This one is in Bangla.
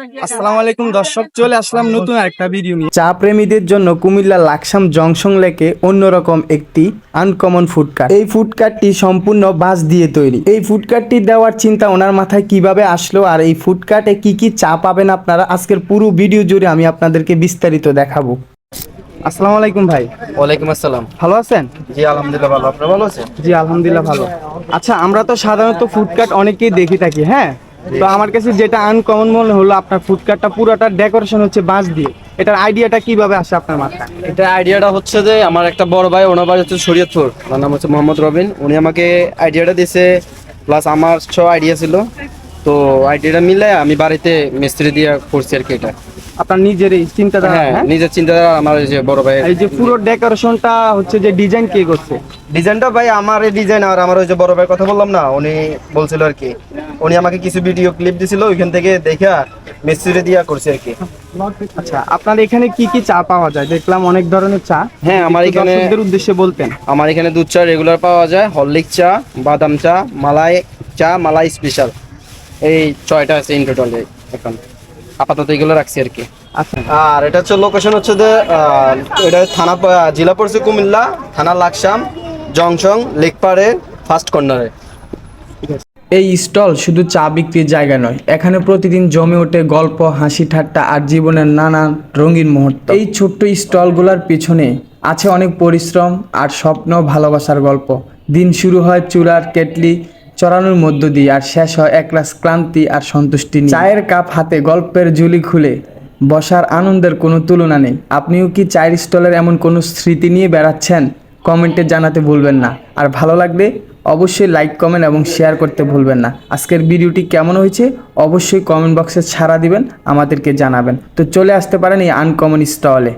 আসসালামু আলাইকুম দর্শক চলে আসলাম নতুন একটা ভিডিও নিয়ে। চা প্রেমীদের জন্য কুমিল্লা লাকসাম জংশন লেকে অন্যরকম একটি আনকমন ফুড কার্ট এই ফুড কার্টটি সম্পূর্ণ বাঁশ দিয়ে তৈরি। এই ফুড কার্টটি দেওয়ার চিন্তা ওনার মাথায় কীভাবে আসলো আর এই ফুড কার্টে কি কি চা পাবেন আপনারা? আজকের পুরো ভিডিও জুড়ে আমি আপনাদেরকে বিস্তারিত দেখাবো। আসসালামু আলাইকুম ভাই। ওয়ালাইকুম আসসালাম। ভালো আছেন? জি আলহামদুলিল্লাহ ভালো। আপনি ভালো আছেন? জি আলহামদুলিল্লাহ ভালো। আচ্ছা আমরা তো সাধারণত ফুড কার্ট অনেকেই দেখে থাকি হ্যাঁ? তো আমার কাছে যেটা আনকমন মনে হলো আপনার ফুড কার্টটা পুরোটা ডেকোরেশন হচ্ছে বাঁশ দিয়ে। এটার আইডিয়াটা কীভাবে আসে আপনার মাথায়? এটা আইডিয়াটা হচ্ছে যে আমার একটা বড় ভাই ওনার বাড়ি হচ্ছে শরীয়তপুর। ওনার নাম হচ্ছে মোহাম্মদ রবিন। উনি আমাকে আইডিয়াটা দিয়েছে প্লাস আমার ছ আইডিয়া ছিল। তো আইডিয়াটা মিলে আমি বাড়িতে মিস্ত্রি দিয়ে করছি আর কি এটা। আপনার নিজের এই চিন্তাধারা হ্যাঁ হ্যাঁ? নিজের চিন্তাধারা আমার এই যে বড় ভাই। এই যে পুরো ডেকোরেশনটা হচ্ছে যে ডিজাইন কে করছে? ডিজাইনটা ভাই আমার এই ডিজাইন আর আমার ওই যে বড় ভাই কথা বললাম না উনি বলছিল আর কি। উনি আমাকে কিছু ভিডিও ক্লিপ দিছিল ওইখান থেকে দেখা মিস্ত্রি দিয়া করছে আর কি। আচ্ছা আপনার এখানে কি কি চা পাওয়া যায়? দেখলাম অনেক ধরনের চা। হ্যাঁ আমার এখানে উদ্দেশ্যে বলতেন। আমার এখানে দুধ চা রেগুলার পাওয়া যায় হরলিক চা বাদাম চা মালাই চা মালাই স্পেশাল এই ছয়টা আছে ইন টোটাল এখন। আপাতত এগুলো রাখছি আর কি। আচ্ছা। আর এটা হচ্ছে লোকেশন হচ্ছে যে এটা থানা জেলা পড়ছে কুমিল্লা থানা লাকসাম জংশন লেকপাড়ে ফার্স্ট কর্নারে এই স্টল শুধু চা বিক্রির জায়গা নয়, এখানে প্রতিদিন জমে ওঠে গল্প, হাসি ঠাট্টা আর জীবনের নানান রঙিন মুহূর্ত। এই ছোট্ট স্টলগুলোর পিছনে আছে অনেক পরিশ্রম আর স্বপ্ন, ভালোবাসার গল্প। দিন শুরু হয় চুলার কেটলি চড়ানোর মধ্য দিয়ে আর শেষ হয় এক একরাশ ক্লান্তি আর সন্তুষ্টি। চায়ের কাপ হাতে গল্পের ঝুলি খুলে বসার আনন্দের কোনো তুলনা নেই। আপনিও কি চায়ের স্টলের এমন কোনো স্মৃতি নিয়ে বেড়াচ্ছেন? কমেন্টে জানাতে ভুলবেন না। আর ভালো লাগলে অবশ্যই লাইক কমেন্ট এবং শেয়ার করতে ভুলবেন না। আজকের ভিডিওটি কেমন হয়েছে অবশ্যই কমেন্ট বক্সে ছাড়া দিবেন, আমাদেরকে জানাবেন। তো চলে আসতে পারেন এই আনকমন স্টলে